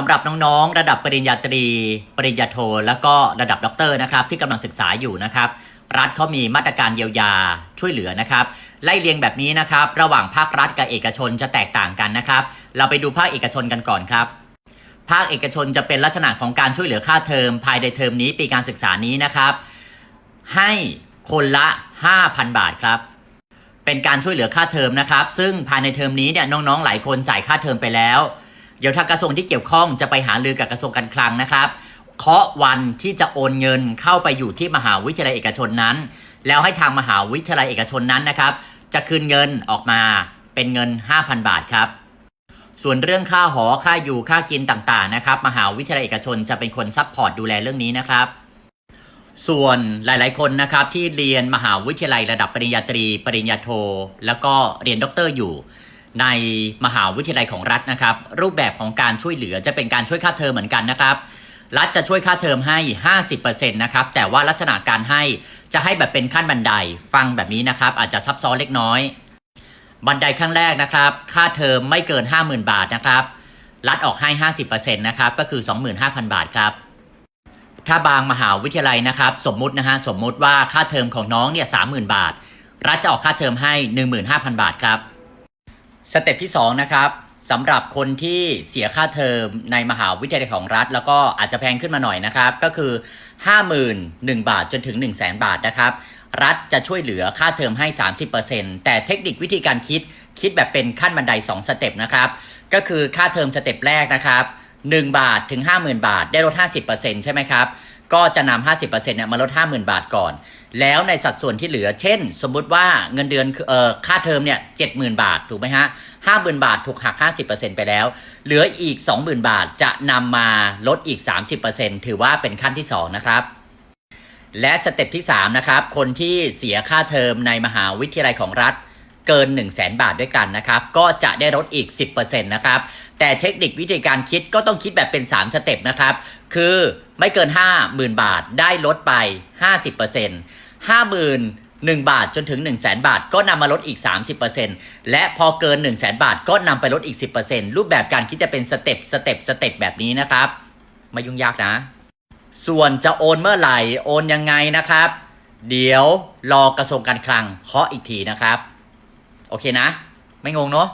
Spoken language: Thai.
สำหรับน้องๆ ระดับปริญญาตรี ปริญญาโท แล้วก็ระดับด็อกเตอร์นะครับที่กำลังศึกษาอยู่นะครับรัฐเขามีมาตรการเยียวยาช่วยเหลือนะครับ ไล่เรียงแบบนี้นะครับ ระหว่างภาครัฐกับเอกชนจะแตกต่างกันนะครับ เราไปดูภาคเอกชนกันก่อนครับ ภาคเอกชนจะเป็นลักษณะของการช่วยเหลือค่าเทอม ภายในเทอมนี้ปีการศึกษานี้นะครับ ให้คนละ 5,000 บาทครับ เป็นการช่วยเหลือค่าเทอมนะครับ ซึ่งภายในเทอมนี้เนี่ยน้องๆ หลายคนจ่ายค่าเทอมไปแล้ว เดี๋ยวทางกระทรวงที่เกี่ยวข้องจะไปหารือกับกระทรวงการคลังนะครับเคาะวันที่จะโอนเงินเข้าไปอยู่ที่มหาวิทยาลัยเอกชนนั้น แล้วให้ทางมหาวิทยาลัยเอกชนนั้นนะครับ จะคืนเงินออกมาเป็นเงิน 5,000 บาทครับ ส่วนเรื่องค่าหอค่าอยู่ค่ากินต่างๆนะครับ มหาวิทยาลัยเอกชนจะเป็นคนซัพพอร์ตดูแลเรื่องนี้นะครับ ส่วนหลายๆคนนะครับที่เรียนมหาวิทยาลัยระดับปริญญาตรี ปริญญาโท แล้วก็เรียนด็อกเตอร์อยู่ ในมหาวิทยาลัยของรัฐนะครับ รูปแบบของการช่วยเหลือจะเป็นการช่วยค่าเทอมเหมือนกันนะครับ รัฐจะช่วยค่าเทอมให้ 50%นะครับ แต่ว่าลักษณะการให้จะให้แบบเป็นขั้นบันไดฟังแบบนี้นะครับ อาจจะซับซ้อนเล็กน้อย บันไดขั้นแรกนะครับ ค่าเทอมไม่เกิน 50,000 บาทนะครับ รัฐออกให้ 50%นะครับก็คือ 25,000 บาทครับถ้าบางมหาวิทยาลัยนะครับ สมมุตินะฮะสมมุติว่าค่าเทอมของน้องเนี่ย30,000บาท รัฐจะออกค่าเทอมให้ 15,000 บาทครับ สเต็ปที่2นะครับสำหรับคนที่เสียค่าเทอมในมหาวิทยาลัยของรัฐ แล้วก็อาจจะแพงขึ้นมาหน่อยนะครับ ก็คือ 51,000 บาทจนถึง 1 0 0 0 0 0 บาทนะครับ รัฐจะช่วยเหลือค่าเทอมให้ 30%แต่เทคนิควิธีการคิดคิดแบบเป็นขั้นบันได 2 สเต็ปนะครับ ก็คือค่าเทอมสเต็ปแรกนะครับ 1 บาทถึง 50,000 บาทได้ลด 50%ใช่ไหมครับ ก็จะนำ50%เปอร์เซ็นต์เนี่ยมาลด50,000บาทก่อน แล้วในสัดส่วนที่เหลือ เช่น สมมุติว่าเงินเดือนเอ่อค่าเทอมเนี่ย70,000บาทถูกไหมฮะ50,000บาทถูกหัก50%ไปแล้ว เหลืออีก20,000บาทจะนำมาลดอีก30%ถือว่าเป็นขั้นที่2นะครับและสเต็ปที่3นะครับคนที่เสียค่าเทอมในมหาวิทยาลัยของรัฐ เกิน 1 0 0 0 0แบาทด้วยกันนะครับ ก็จะได้ลดอีก 10%นะครับ แต่เทคนิควิธีการคิดก็ต้องคิดแบบเป็น 3 สเต็ปนะครับ คือไม่เกิน 50,000 บาทได้ลดไป 50% 50,000 1 บาทจนถึง 1 0 0 0 0แบาท ก็นำมาลดอีก 30%และพอเกิน 1 0 0 0 0แบาท ก็นำไปลดอีก 10%รูปแบบการคิดจะเป็นสเต็ปสเต็ปสเต็ปแบบนี้นะครับไม่ยุ่งยากนะ ส่วนจะโอนเมื่อไหร่ โอนยังไงนะครับ เดี๋ยวรอกระทรวงการคลังเคาะอีกทีนะครับ โอเคนะ ไม่งงเนาะ